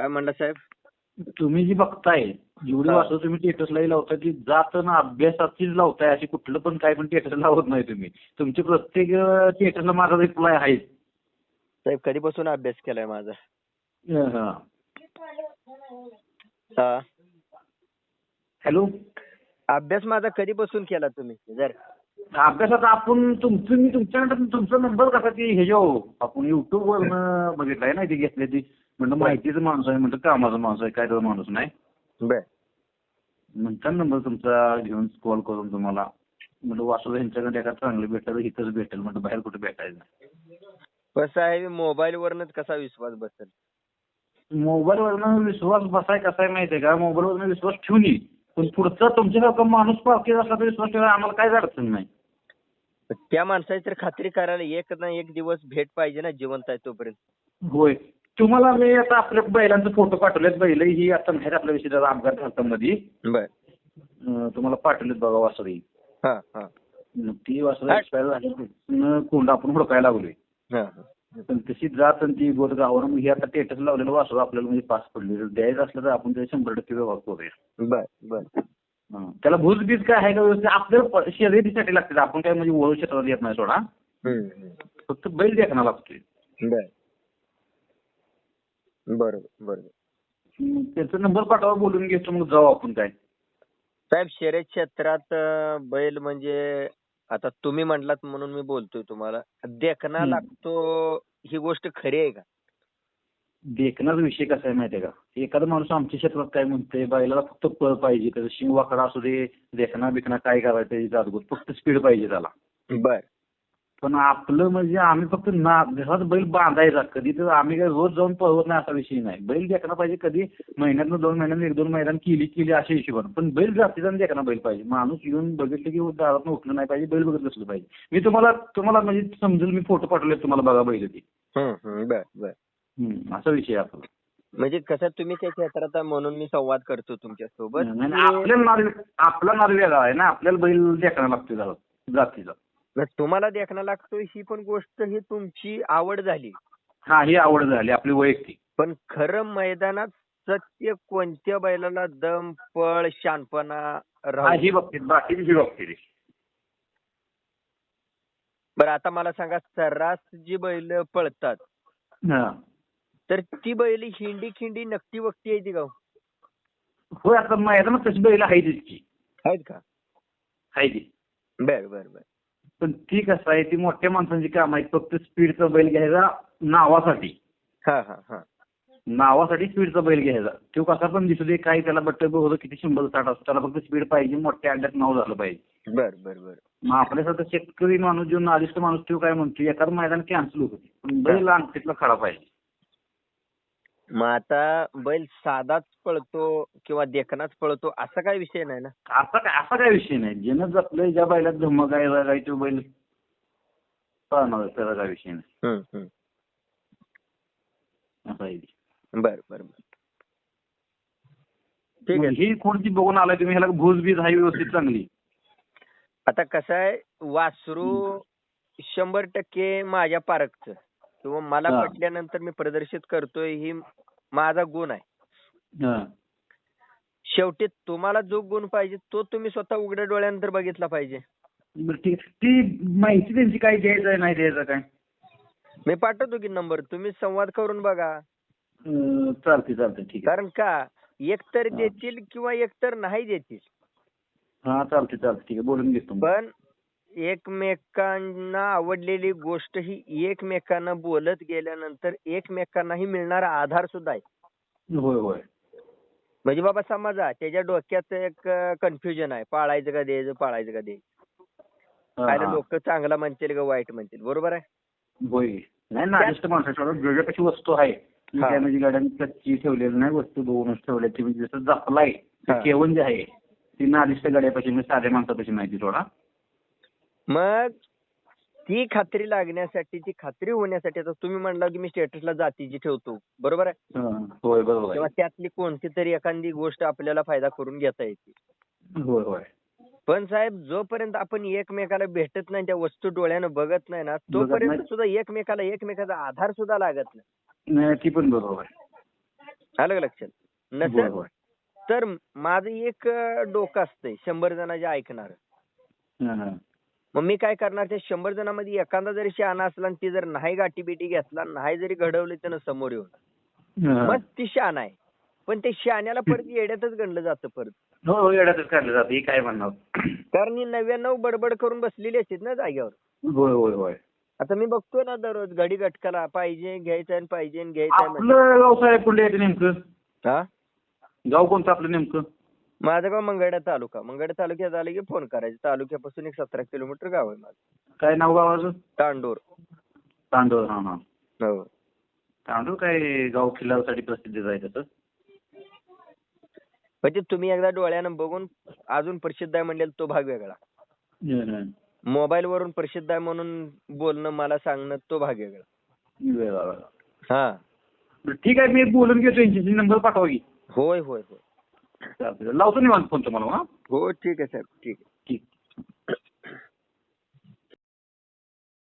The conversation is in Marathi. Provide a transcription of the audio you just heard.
काय म्हणला साहेब? तुम्ही जी बघताय जेवढी. वासरं तुम्ही टेटसलाही लावताय ती जाताना अभ्यासाचीच लावताय अशी कुठलं पण काय पण टेटस लावत नाही तुम्ही. तुमची प्रत्येक टेटसला माझा रिप्लाय आहे साहेब कधीपासून अभ्यास केलाय माझा? हॅलो? अभ्यास माझा कधीपासून केला तुम्ही? जर. अभ्यासात आपण तुमचं मी तुमच्याकडे तुमचा नंबर कसा ती हे जो आपण युट्यूब वर बघितलाय ना ती घेतली ती म्हणलं माहितीचं माणूस आहे म्हणलं कामाचा माणूस आहे काय तर माणूस नाही. बर. म्हणता नंबर तुमचा घेऊन कॉल करून तुम्हाला. म्हणलं वासू यांच्याकडे एका चांगलं भेटेल इथंच भेटेल म्हणलं बाहेर कुठे भेटायचं नाही. पण साहेब मोबाईल वरनच कसा विश्वास बसेल? मोबाईलवरनं विश्वास बसाय कसा आहे माहितीये का मोबाईलवरनं विश्वास ठेवून येईल पण पुढचा तुमच्यासारखा माणूस पारखीत असला तर विश्वास ठेवायला आम्हाला काहीच अडचण नाही. त्या माणसाची तर खात्री करायला एक ना एक दिवस भेट पाहिजे ना जिवंत आहे तोपर्यंत. होय. तुम्हाला मी आता आपल्या बैलांचे फोटो पाठवलेत. बैल ही आता बाहेर आपल्या विषयी जरा अपघात झाला मध्ये बर. अं, तुम्हाला पाठवलेत बघा वासरी हा हा. मग ती वासरं. एक्सपायर झाली न कोंड आपण हुडकायला लागलोय. हा पण तशी जात आणि ती गोट गावावर मग ही आता टेटस लावलेलं वासरू आपल्याला म्हणजे पास पडले. द्यायचं असलं तर आपण ते शंभर टक्के व्यवहार करूया. बर बर. हं. त्याला भूज बीज काय आहे का व्यवस्थित? आपल्याला प- शर्यतीसाठी लागते. आपण काय म्हणजे वळू क्षेत्रात येत नाही सोडा. हम्म, हम्म. फक्त बैल देखना लागतोय. बर. बरोबर बरोबर. त्याचा नंबर पाठवा बोलून घेतो मग जाऊ आपण काय. साहेब शर्यत क्षेत्रात अं, बैल म्हणजे आता तुम्ही म्हटलात म्हणून मी बोलतोय तुम्हाला. देखना हम्म. लागतो ही गोष्ट खरी आहे का? देखण्याचा विषय कसा आहे माहितीये का? एखादा माणूस आमच्या क्षेत्रात काय म्हणते बैलाला फक्त पळ पाहिजे त्याचा शिंग वाकडा असू दे देखना बिकना काय करायचं जादगोत फक्त स्पीड पाहिजे त्याला. बर. पण आपलं म्हणजे आम्ही फक्त ना घरात बैल बांधायचा कधी तर आम्ही काय रोज जाऊन पळवत नाही असा विषय नाही. बैल देखना पाहिजे कधी महिन्यातनं दोन महिन्यात एक दोन मैदान केली केली अशा हिशोबानं. पण बैल जातीचा देखना बैल पाहिजे. माणूस येऊन बघितलं की दारात उठलं नाही पाहिजे बैल बघत बसलं पाहिजे. मी तुम्हाला तुम्हाला म्हणजे समजेल मी फोटो पाठवले तुम्हाला बघा बैल ती. असा विषय आपला. म्हणजे कसं तुम्ही त्या क्षेत्रात म्हणून मी संवाद करतो तुमच्यासोबत आपला नार वेगळा आहे ना. आपल्याला बैल देखना लागतो जातीचा. तुम्हाला देखना लागतोय ही पण गोष्ट ही तुमची आवड झाली. हा ही आवड झाली आपली वैयक्तिक. पण खरं मैदानात सत्य कोणत्या बैलाला दम पळ शानपणा हा राहू ही बघतील बाकीची ही बघतील बरं आता मला सांगा सर्रास जी बैल पळतात हा. तर ती बैल हिंडी खिंडी नक्की वक्ती आहे ती गाव होय आता मैदानात तशी बैल आहे की. आहेत का? आहे ती बर बर बर. पण ती कसं आहे ती मोठ्या माणसांची काम आहे फक्त स्पीडचा बैल घ्यायचा नावासाठी. हा हा हा. नावासाठी स्पीडचा बैल घ्यायचा. तो कसा पण दिसू दे काही त्याला बट्ट होतं किती शंभर साठ असतो त्याला फक्त स्पीड पाहिजे मोठ्या अड्ड्यात नाव झालं पाहिजे. बर बर बर. मग आपल्यासारखं शेतकरी माणूस जो नादिष्ट माणूस तो काय म्हणतो एखादं मैदान कॅन्सल होतं पण बैल अंगठीतला खरा पाहिजे. मग आता बैल साधाच पळतो किंवा देखनाच पळतो असा काय विषय नाही ना? असा काय असा काय विषय नाही. ज्यानं जपलंय ज्या बैलात धमक आहे राग आहे तो बैल पळणार आहे, त्याचा काय विषय नाही. हम्म, हम्म. असा आहे ते. बर बर बर. ठीक मग आहे ही कोणती बघून आलाय तुम्ही? ह्याला भूज बीज आहे व्यवस्थित चांगली. आता कसं आहे वासरू शंभर टक्के माझ्या पारखचं. किंवा मला. पटल्यानंतर मी प्रदर्शित करतोय ही माझा गुण आहे हा. शेवटी तुम्हाला जो गुण पाहिजे तो तुम्ही स्वतः उघड्या डोळ्यानंतर बघितला पाहिजे. ती माहिती त्यांची काय द्यायचं नाही द्यायचं काय मी पाठवतो की नंबर तुम्ही संवाद करून बघा चालते चालते ठीक कारण का एकतर. देतील किंवा एकतर नाही देतील हा चालते चालते ठीक आहे बोलून घेतो. पण एकमेकांना आवडलेली गोष्ट ही एकमेकांना बोलत गेल्यानंतर एकमेकांनाही मिळणारा आधार सुद्धा आहे. होय होय. म्हणजे बाबा समजा त्याच्या डोक्यात एक कन्फ्युजन आहे. पाळायचं का द्यायचं पाळायचं का द्यायचं. हा, काय हा. लोक चांगला म्हणतील का वाईट म्हणतील. बरोबर आहे? होय. नाही नादिष्ट माणसाच्या कशी वस्तू आहे. म्हणजे गाड्यांनी कच्ची ठेवलेली नाही वस्तू बघूनच ठेवल्या ती म्हणजे जसं जपलाय. केवण जे आहे ती नादिष्ट गाड्यापाशी म्हणजे साध्या माणसापाशी माहिती थोडा मग ती खात्री लागण्यासाठी ती खात्री होण्यासाठी आता तुम्ही म्हणला की मी स्टेटसला जातीची ठेवतो. बरोबर आहे? होय बरोबर किंवा आहे त्यातली कोणती तरी एखादी गोष्ट आपल्याला फायदा करून घेता येते. होय होय. पण साहेब जोपर्यंत आपण एकमेकाला भेटत नाही त्या वस्तू डोळ्यानं बघत नाही ना बघत तोपर्यंत नाही. सुद्धा एकमेकाला एकमेकाचा आधार सुद्धा लागत नाही. नाही ती पण बरोबर आहे. आलं का लक्षात? होय, नसेल होय. तर माझं एक अं, डोकं असतंय शंभर जणांचे ऐकणार. हं, हं. मग मी काय करणार त्या शंभर जणांमध्ये एखादा जरी शहाणा असला आणि ती जर नाही गाठी बिटी घेतला नाही जरी घडवली त्यानं समोर येऊन. मग ती शहाणा आहे. पण ते शहाण्याला परत येड्यातच गणलं जातं परत. हो हो येड्यातच काढलं जातं. हे काय म्हणणार? कारण ही नव्याण्णव बडबड करून बसलेली असतात ना जागेवर. होय होय होय. आता मी बघतोय ना दररोज घडी गटकाला पाहिजे घ्यायचं पाहिजे घ्यायचं आहे. आपलं व्यवसाय नेमकं? हा? गाव कोणतं आपलं नेमकं? माझं गाव मंगळा तालुका. मंगळा तालुक्यात आलं की फोन करायचं. तालुक्यापासून एक सतरा किलोमीटर गाव आहे माझं. काय नाव गावाचं तांडोर. तांडूळ हा हा. हो. तांडूळ काय गाव किल्ल्यासाठी प्रसिद्धीच आहे त्याचं? म्हणजे तुम्ही एकदा डोळ्यानं बघून अजून प्रसिद्ध आहे म्हणलेलं तो भाग वेगळा. मोबाईल वरून प्रसिद्ध आहे म्हणून बोलणं मला सांगणं तो भाग वेगळा. हा. ठीक आहे मी बोलून घेतो. यांच्याशी नंबर पाठवा की. होय होय होय. लावतो निवांत फोन तुम्हाला हा? हो ठीक आहे साहेब ठीक आहे. ठीक.